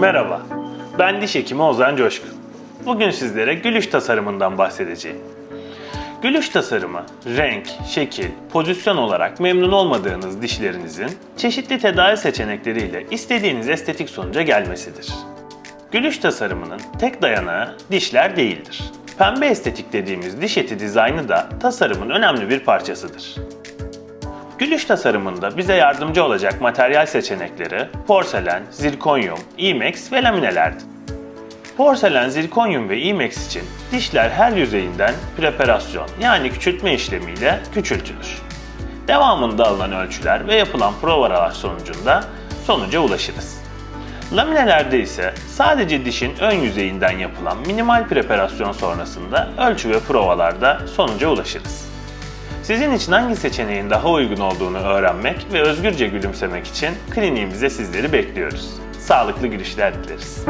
Merhaba, ben diş hekimi Ozan Coşkun. Bugün sizlere gülüş tasarımından bahsedeceğim. Gülüş tasarımı, renk, şekil, pozisyon olarak memnun olmadığınız dişlerinizin çeşitli tedavi seçenekleriyle istediğiniz estetik sonuca gelmesidir. Gülüş tasarımının tek dayanağı dişler değildir. Pembe estetik dediğimiz diş eti dizaynı da tasarımın önemli bir parçasıdır. Gülüş tasarımında bize yardımcı olacak materyal seçenekleri porselen, zirkonyum, IMAX ve laminelerdir. Porselen, zirkonyum ve IMAX için dişler her yüzeyinden preparasyon yani küçültme işlemiyle küçültülür. Devamında alınan ölçüler ve yapılan provalar sonucunda sonuca ulaşırız. Laminelerde ise sadece dişin ön yüzeyinden yapılan minimal preparasyon sonrasında ölçü ve provalarda sonuca ulaşırız. Sizin için hangi seçeneğin daha uygun olduğunu öğrenmek ve özgürce gülümsemek için kliniğimize sizleri bekliyoruz. Sağlıklı gülüşler dileriz.